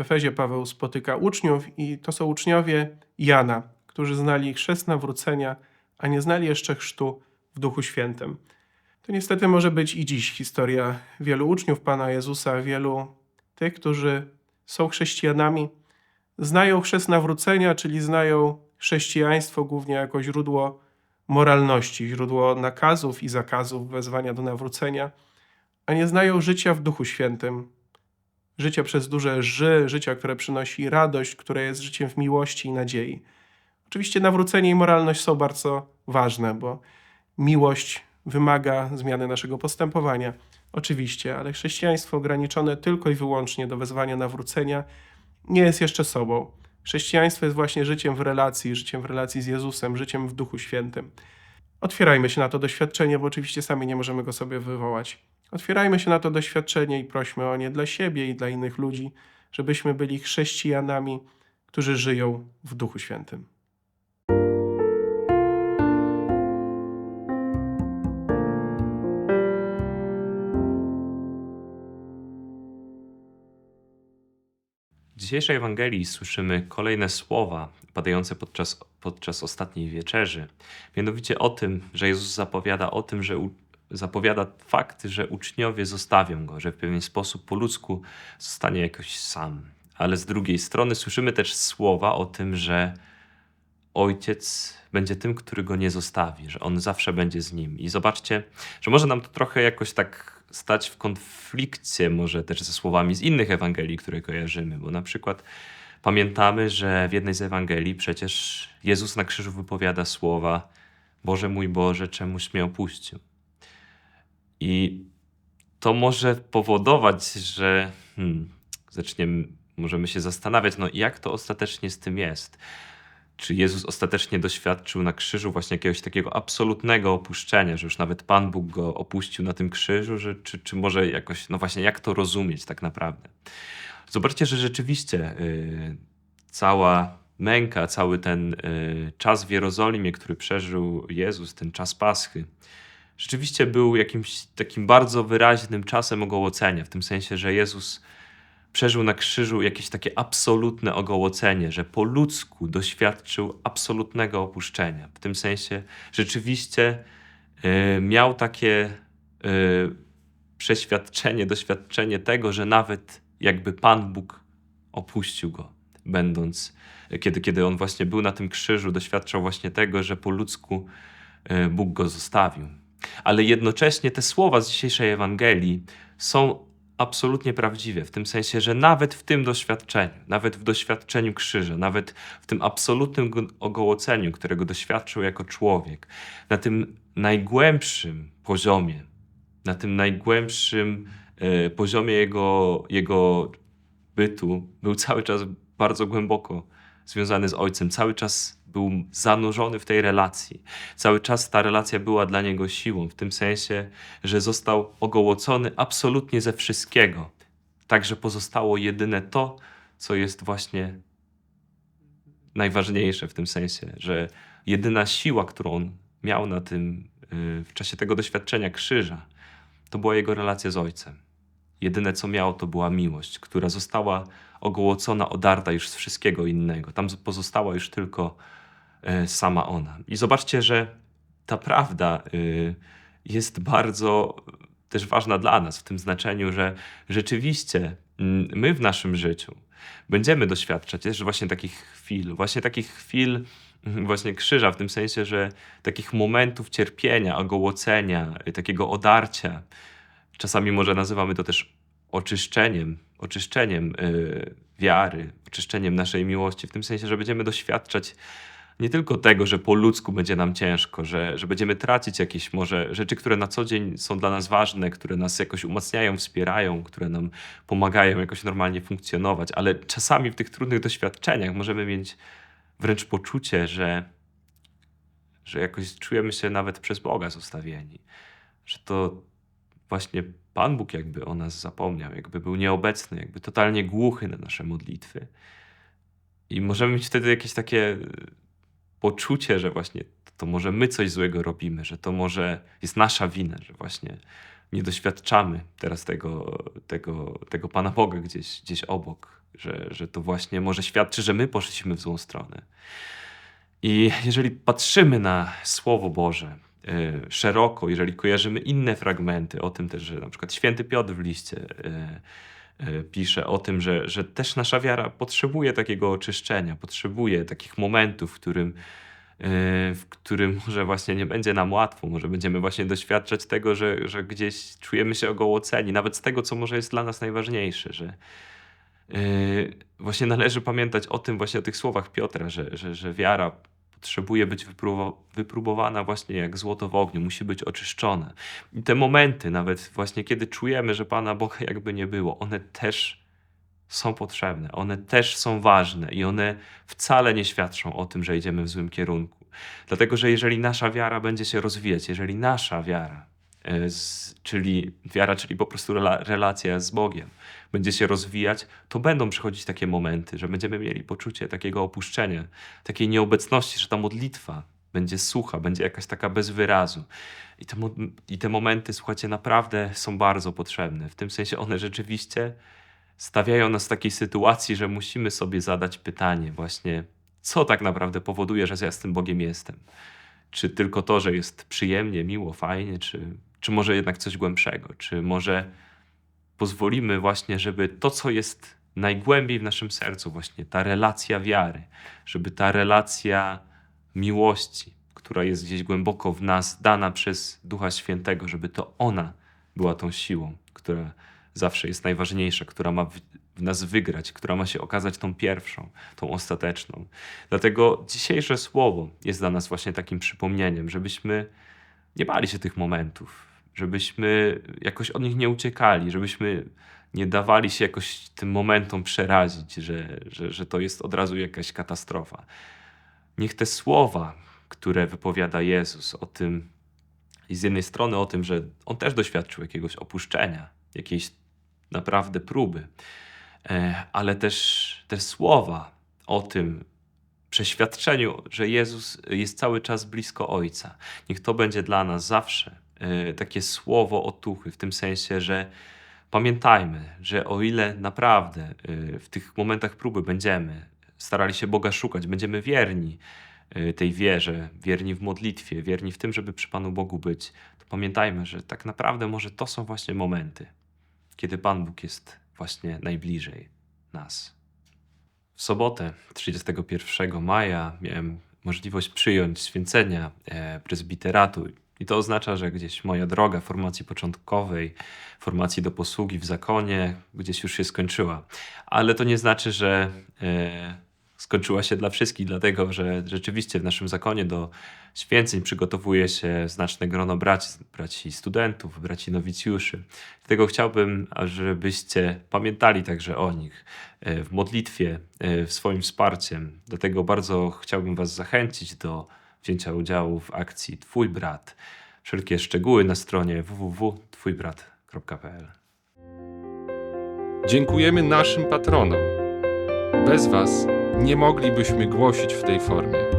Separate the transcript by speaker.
Speaker 1: Efezie Paweł spotyka uczniów i to są uczniowie Jana, którzy znali chrzest nawrócenia, a nie znali jeszcze chrztu w Duchu Świętym. To niestety może być i dziś historia wielu uczniów Pana Jezusa, wielu tych, którzy są chrześcijanami, znają chrzest nawrócenia, czyli znają chrześcijaństwo głównie jako źródło moralności, źródło nakazów i zakazów, wezwania do nawrócenia, a nie znają życia w Duchu Świętym, życia przez duże ży, życia, które przynosi radość, które jest życiem w miłości i nadziei. Oczywiście nawrócenie i moralność są bardzo ważne, bo miłość wymaga zmiany naszego postępowania. Oczywiście, ale chrześcijaństwo ograniczone tylko i wyłącznie do wezwania nawrócenia nie jest jeszcze sobą. Chrześcijaństwo jest właśnie życiem w relacji, życiem w relacji z Jezusem, życiem w Duchu Świętym. Otwierajmy się na to doświadczenie, bo oczywiście sami nie możemy go sobie wywołać. Otwierajmy się na to doświadczenie i prośmy o nie dla siebie i dla innych ludzi, żebyśmy byli chrześcijanami, którzy żyją w Duchu Świętym.
Speaker 2: W dzisiejszej Ewangelii słyszymy kolejne słowa padające podczas, podczas ostatniej wieczerzy. Mianowicie o tym, że Jezus zapowiada o tym, że zapowiada fakt, że uczniowie zostawią go, że w pewien sposób po ludzku zostanie jakoś sam. Ale z drugiej strony słyszymy też słowa o tym, że ojciec będzie tym, który go nie zostawi, że on zawsze będzie z nim. I zobaczcie, że może nam to trochę jakoś tak stać w konflikcie, może też ze słowami z innych Ewangelii, które kojarzymy, bo na przykład pamiętamy, że w jednej z Ewangelii przecież Jezus na krzyżu wypowiada słowa: Boże mój Boże, czemuś mnie opuścił. To może powodować, że hmm, zaczniemy, możemy się zastanawiać, no jak to ostatecznie z tym jest czy Jezus ostatecznie doświadczył na krzyżu właśnie jakiegoś takiego absolutnego opuszczenia, że już nawet Pan Bóg go opuścił na tym krzyżu, że, czy, czy może jakoś, no właśnie, jak to rozumieć tak naprawdę? Zobaczcie, że rzeczywiście yy, cała męka, cały ten yy, czas w Jerozolimie, który przeżył Jezus, ten czas Paschy, rzeczywiście był jakimś takim bardzo wyraźnym czasem ogołocenia, w tym sensie, że Jezus przeżył na krzyżu jakieś takie absolutne ogołocenie, że po ludzku doświadczył absolutnego opuszczenia. W tym sensie rzeczywiście y, miał takie y, przeświadczenie, doświadczenie tego, że nawet jakby Pan Bóg opuścił go, będąc, kiedy, kiedy on właśnie był na tym krzyżu, doświadczał właśnie tego, że po ludzku y, Bóg go zostawił. Ale jednocześnie te słowa z dzisiejszej Ewangelii są absolutnie prawdziwe, w tym sensie, że nawet w tym doświadczeniu, nawet w doświadczeniu krzyża, nawet w tym absolutnym ogołoceniu, którego doświadczył jako człowiek, na tym najgłębszym poziomie, na tym najgłębszym e, poziomie jego, jego bytu, był cały czas bardzo głęboko związany z ojcem, cały czas był zanurzony w tej relacji. Cały czas ta relacja była dla niego siłą, w tym sensie, że został ogołocony absolutnie ze wszystkiego. Także pozostało jedyne to, co jest właśnie najważniejsze w tym sensie, że jedyna siła, którą on miał na tym, y, w czasie tego doświadczenia krzyża, to była jego relacja z ojcem. Jedyne co miał, to była miłość, która została ogołocona, odarta już z wszystkiego innego. Tam pozostała już tylko sama ona. I zobaczcie, że ta prawda y, jest bardzo też ważna dla nas w tym znaczeniu, że rzeczywiście mm, my w naszym życiu będziemy doświadczać też właśnie takich chwil, właśnie takich chwil mm, właśnie krzyża, w tym sensie, że takich momentów cierpienia, ogołocenia, y, takiego odarcia. Czasami może nazywamy to też oczyszczeniem, oczyszczeniem wiary, oczyszczeniem naszej miłości, w tym sensie, że będziemy doświadczać nie tylko tego, że po ludzku będzie nam ciężko, że, że będziemy tracić jakieś może rzeczy, które na co dzień są dla nas ważne, które nas jakoś umacniają, wspierają, które nam pomagają jakoś normalnie funkcjonować, ale czasami w tych trudnych doświadczeniach możemy mieć wręcz poczucie, że, że jakoś czujemy się nawet przez Boga zostawieni, że to właśnie Pan Bóg jakby o nas zapomniał, jakby był nieobecny, jakby totalnie głuchy na nasze modlitwy. I możemy mieć wtedy jakieś takie poczucie, że właśnie to może my coś złego robimy, że to może jest nasza wina, że właśnie nie doświadczamy teraz tego, tego, tego Pana Boga gdzieś, gdzieś obok, że, że to właśnie może świadczy, że my poszliśmy w złą stronę. I jeżeli patrzymy na Słowo Boże e, szeroko, jeżeli kojarzymy inne fragmenty o tym też, że na przykład święty Piotr w liście e, pisze o tym, że, że też nasza wiara potrzebuje takiego oczyszczenia, potrzebuje takich momentów, w którym, e, w którym może właśnie nie będzie nam łatwo, może będziemy właśnie doświadczać tego, że, że gdzieś czujemy się ogołoceni, nawet z tego, co może jest dla nas najważniejsze, że Yy, właśnie należy pamiętać o tym, właśnie o tych słowach Piotra, że, że, że wiara potrzebuje być wypróbowa- wypróbowana właśnie jak złoto w ogniu, musi być oczyszczona. I te momenty, nawet właśnie kiedy czujemy, że Pana Boga jakby nie było, one też są potrzebne, one też są ważne i one wcale nie świadczą o tym, że idziemy w złym kierunku. Dlatego, że jeżeli nasza wiara będzie się rozwijać, jeżeli nasza wiara, z, czyli wiara, czyli po prostu rela, relacja z Bogiem, będzie się rozwijać, to będą przychodzić takie momenty, że będziemy mieli poczucie takiego opuszczenia, takiej nieobecności, że ta modlitwa będzie sucha, będzie jakaś taka bez wyrazu. I te, I te momenty, słuchajcie, naprawdę są bardzo potrzebne. W tym sensie one rzeczywiście stawiają nas w takiej sytuacji, że musimy sobie zadać pytanie właśnie, co tak naprawdę powoduje, że ja z tym Bogiem jestem. Czy tylko to, że jest przyjemnie, miło, fajnie, czy, czy może jednak coś głębszego, czy może pozwolimy właśnie, żeby to, co jest najgłębiej w naszym sercu, właśnie ta relacja wiary, żeby ta relacja miłości, która jest gdzieś głęboko w nas, dana przez Ducha Świętego, żeby to ona była tą siłą, która zawsze jest najważniejsza, która ma w, nas wygrać, która ma się okazać tą pierwszą, tą ostateczną. Dlatego dzisiejsze słowo jest dla nas właśnie takim przypomnieniem, żebyśmy nie bali się tych momentów, żebyśmy jakoś od nich nie uciekali, żebyśmy nie dawali się jakoś tym momentom przerazić, że, że, że to jest od razu jakaś katastrofa. Niech te słowa, które wypowiada Jezus o tym, i z jednej strony o tym, że on też doświadczył jakiegoś opuszczenia, jakiejś naprawdę próby, e, ale też te słowa o tym przeświadczeniu, że Jezus jest cały czas blisko Ojca. Niech to będzie dla nas zawsze takie słowo otuchy, w tym sensie, że pamiętajmy, że o ile naprawdę e, w tych momentach próby będziemy starali się Boga szukać, będziemy wierni e, tej wierze, wierni w modlitwie, wierni w tym, żeby przy Panu Bogu być, to pamiętajmy, że tak naprawdę może to są właśnie momenty, kiedy Pan Bóg jest właśnie najbliżej nas. W sobotę 31 maja miałem możliwość przyjąć święcenia e, prezbiteratu. I to oznacza, że gdzieś moja droga formacji początkowej, formacji do posługi w zakonie, gdzieś już się skończyła. Ale to nie znaczy, że e, skończyła się dla wszystkich, dlatego że rzeczywiście w naszym zakonie do święceń przygotowuje się znaczne grono braci, braci studentów, braci nowicjuszy. Dlatego chciałbym, żebyście pamiętali także o nich e, w modlitwie, e, w swoim wsparciem. Dlatego bardzo chciałbym Was zachęcić do wzięcia udziału w akcji Twój Brat. Wszelkie szczegóły na stronie www.twójbrat.pl.
Speaker 3: Dziękujemy naszym patronom. Bez Was nie moglibyśmy głosić w tej formie.